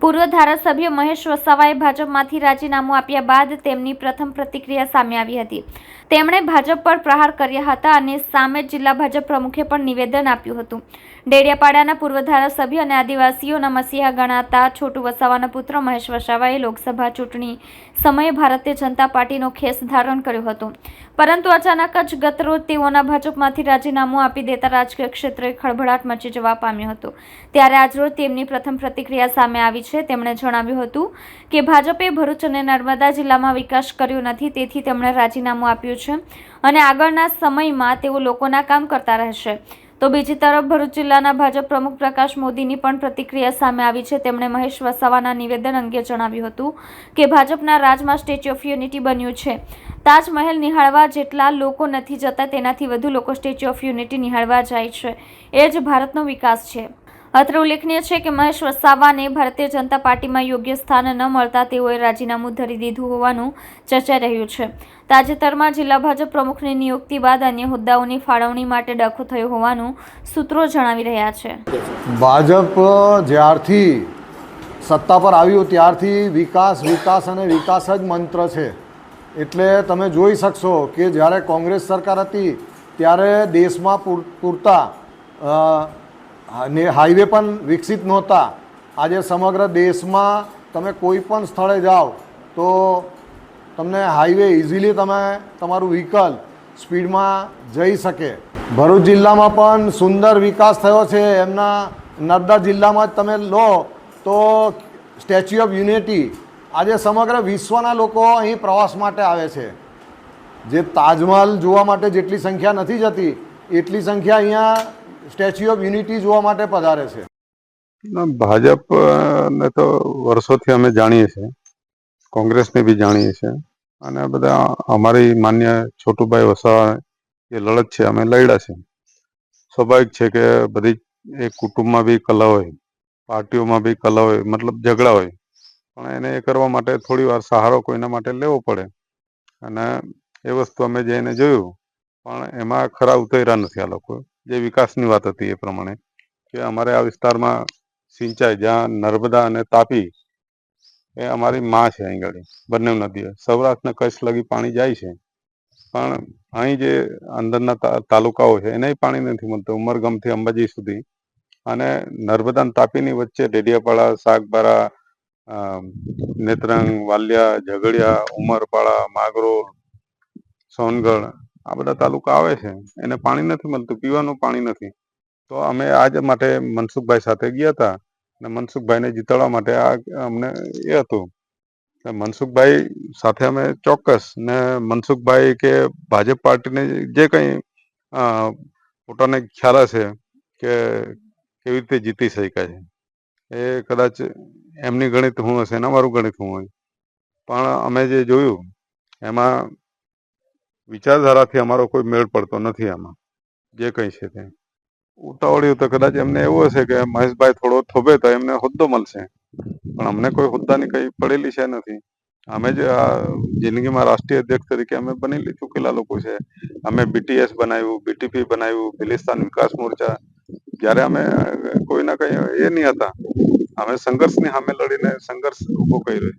પૂર્વ ધારાસભ્ય મહેશ વસાવાએ ભાજપમાંથી રાજીનામું આપ્યા બાદ તેમની પ્રથમ પ્રતિક્રિયા સામે આવી હતી. તેમણે ભાજપ પર પ્રહાર કર્યા હતા અને સામે જિલ્લા ભાજપ પ્રમુખે પણ નિવેદન આપ્યું હતું. ડેડિયાપાડાના પૂર્વ ધારાસભ્ય અને આદિવાસીઓના મસીહા ગણાતા છોટુ વસાવાના પુત્ર મહેશ વસાવાએ લોકસભા ચૂંટણી સમયે ભારતીય જનતા પાર્ટીનો ખેસ ધારણ કર્યો હતો. પરંતુ અચાનક જ ગતરોજ તેઓના ભાજપમાંથી રાજીનામું આપી દેતા રાજકીય ક્ષેત્રે ખળભળાટ મચી જવા પામ્યો હતો. ત્યારે આજરોજ તેમની પ્રથમ પ્રતિક્રિયા સામે આવી છે. તેમણે જણાવ્યું હતું કે, ભાજપે ભરૂચ અને નર્મદા જિલ્લામાં વિકાસ કર્યો નથી, તેથી તેમણે રાજીનામું આપ્યું છે અને આગળના સમયમાં તેઓ લોકોના કામ કરતા રહેશે. તો બીજી તરફ ભરૂચ જિલ્લાના ભાજપ પ્રમુખ પ્રકાશ મોદીની પણ પ્રતિક્રિયા સામે આવી છે. તેમણે મહેશ વસાવાના નિવેદન અંગે જણાવ્યું હતું કે ભાજપના રાજમાં સ્ટેચ્યુ ઓફ યુનિટી બન્યું છે. તાજમહેલ નિહાળવા જેટલા લોકો નથી જતા તેનાથી વધુ લોકો સ્ટેચ્યુ ઓફ યુનિટી નિહાળવા જાય છે. એ જ ભારતનો વિકાસ છે. અત્રે ઉલ્લેખનીય છે કે મહેશ વસાવાને ભારતીય જનતા પાર્ટીમાં યોગ્ય સ્થાન ન મળતા તેઓએ રાજીનામું ધરી દીધું હોવાનું ચર્ચાઈ રહ્યું છે. તાજેતરમાં જિલ્લા ભાજપ પ્રમુખની નિયુક્તિ બાદ અન્ય હોદ્દાઓની ફાળવણી માટે ડખો થયો હોવાનું સૂત્રો જણાવી રહ્યા છે. ભાજપ જ્યારથી સત્તા પર આવ્યું ત્યારથી વિકાસ વિકાસ અને વિકાસ જ મંત્ર છે. એટલે તમે જોઈ શકશો કે જ્યારે કોંગ્રેસ સરકાર હતી, ત્યારે દેશમાં પૂર, પૂરતા અ, ને હાઈવે પણ વિકસિત નહોતા. આજે સમગ્ર દેશમાં તમે કોઈ પણ સ્થળે જાઓ તો તમને હાઈવે ઇઝીલી તમે તમારું વ્હીકલ સ્પીડમાં જઈ શકે. ભરૂચ જિલ્લામાં પણ સુંદર વિકાસ થયો છે. એમના નર્મદા જિલ્લામાં જ તમે લો તો સ્ટેચ્યુ ઓફ યુનિટી આજે સમગ્ર વિશ્વના લોકો અહીં પ્રવાસ માટે આવે છે. જે તાજમહલ જોવા માટે જેટલી સંખ્યા નથી જતી એટલી સંખ્યા અહીંયા સ્ટેચ્યુ ઓફ યુનિટી જોવા માટે પધારે છે. ના, ભાજપ ને તો વર્ષોથી અમે જાણીએ છીએ. કોંગ્રેસને બી જાણીએ છીએ. અને બધા અમારી માન્ય છોટુભાઈ વસાવા જે લડત છે અમે લડ્યા છે સ્વાભાવિક છે કે બધી એ કુટુંબમાં બી કલા હોય પાર્ટીઓમાં બી કલા હોય મતલબ ઝઘડા હોય. પણ એને એ કરવા માટે થોડી વાર સહારો કોઈના માટે લેવો પડે. અને એ વસ્તુ અમે જઈને જોયું. પણ એમાં ખરા ઉતર્યા નથી આ લોકો. જે વિકાસની વાત હતી એ પ્રમાણે, કે અમારે આ વિસ્તારમાં સિંચાઈ જ્યાં નર્મદા અને તાપી એ અમારી માં છે અહીં આગળ બંને નદીઓ. સૌરાષ્ટ્ર ને કચ્છ લગી પાણી જાય છે, પણ અહીં જે અંદરના તાલુકાઓ છે, એને પાણી નથી મળતું. ઉમરગામથી અંબાજી સુધી અને નર્મદા તાપીની વચ્ચે ડેડિયાપાડા શાકબારા નેત્રંગ, વાલિયા, ઝઘડિયા, ઉમરપાડા, માગરોળ, સોનગઢ આ બધા તાલુકા આવે છે, એને પાણી નથી મળતું, પીવાનું પાણી નથી. તો અમે આજ માટે મનસુખભાઈ સાથે ગયા હતા અને મનસુખભાઈને જીતાડવા માટે આ અમને એ હતું. મનસુખભાઈ સાથે અમે ચોક્કસ ને મનસુખભાઈ કે ભાજપ પાર્ટીને જે કંઈ પોતાને ખ્યાલ હશે કે કેવી રીતે જીતી શકાય છે. એ કદાચ એમની ગણિત હું હશે ને અમારું ગણિત હું હોય. પણ અમે જે જોયું, એમાં વિચારધારાથી અમારો કોઈ મેળ પડતો નથી આમાં. જે કંઈ છે તે. ઉતાવળ્યું તો કદાચ એમને એવું હશે કે મહેશભાઈ થોડો થોભે તો એમને હોદ્દો મળશે. પણ અમને કોઈ હોદ્દાની કઈ પડેલી છે નથી. અમે જ આ જિંદગીમાં રાષ્ટ્રીય અધ્યક્ષ તરીકે અમે બની ચૂકેલા લોકો છે. અમે બીટીએસ બનાવ્યું બીટીપી બનાવ્યું ખિલિસ્તાન વિકાસ મોરચા. જ્યારે અમે કોઈના કઈ એ નહીં હતા. અમે સંઘર્ષની સામે લડીને સંઘર્ષ ઊભો કર્યો.